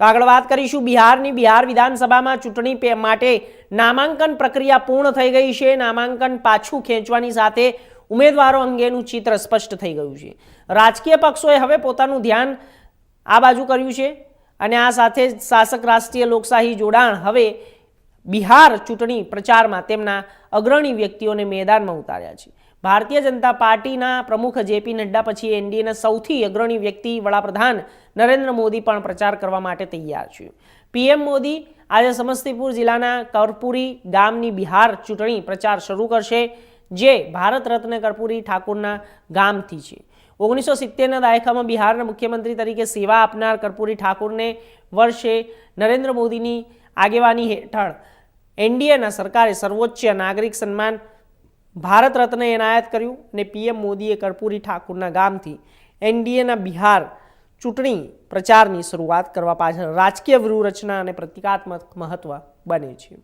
આગળ વાત કરીશું બિહારની. બિહાર વિધાનસભામાં ચૂંટણી માટે નામાંકન પ્રક્રિયા પૂર્ણ થઈ ગઈ છે. નામાંકન પાછું ખેંચવાની સાથે ઉમેદવારો અંગેનું ચિત્ર સ્પષ્ટ થઈ ગયું છે. રાજકીય પક્ષોએ હવે પોતાનું ધ્યાન આ બાજુ કર્યું છે અને આ સાથે શાસક રાષ્ટ્રીય લોકશાહી જોડાણ હવે બિહાર ચૂંટણી પ્રચારમાં તેમના અગ્રણી વ્યક્તિઓને મેદાનમાં ઉતાર્યા છે. ભારતીય જનતા પાર્ટીના પ્રમુખ જેપી નડ્ડા પછી એનડીએના સૌથી અગ્રણી વ્યક્તિ વડાપ્રધાન નરેન્દ્ર મોદી પણ પ્રચાર કરવા માટે તૈયાર છે. પીએમ મોદી આજે સમસ્તીપુર જિલ્લાના કરપુરી ગામની બિહાર ચૂંટણી પ્રચાર શરૂ કરશે, જે ભારત રત્ન કર્પૂરી ઠાકુરના ગામથી છે. ઓગણીસો સિત્તેરના દાયકામાં બિહારના મુખ્યમંત્રી તરીકે સેવા આપનાર કર્પૂરી ઠાકુરને વર્ષે નરેન્દ્ર મોદીની આગેવાની હેઠળ એનડીએના સરકારે સર્વોચ્ચ નાગરિક સન્માન ભારત રત્ન એનાયત કર્યું અને પીએમ મોદીએ કર્પૂરી ઠાકુરના ગામથી એનડીએના બિહાર ચૂંટણી પ્રચારની શરૂઆત કરવા પાછળ રાજકીય વ્યૂહરચના અને પ્રતિકાત્મક મહત્વ બને છે.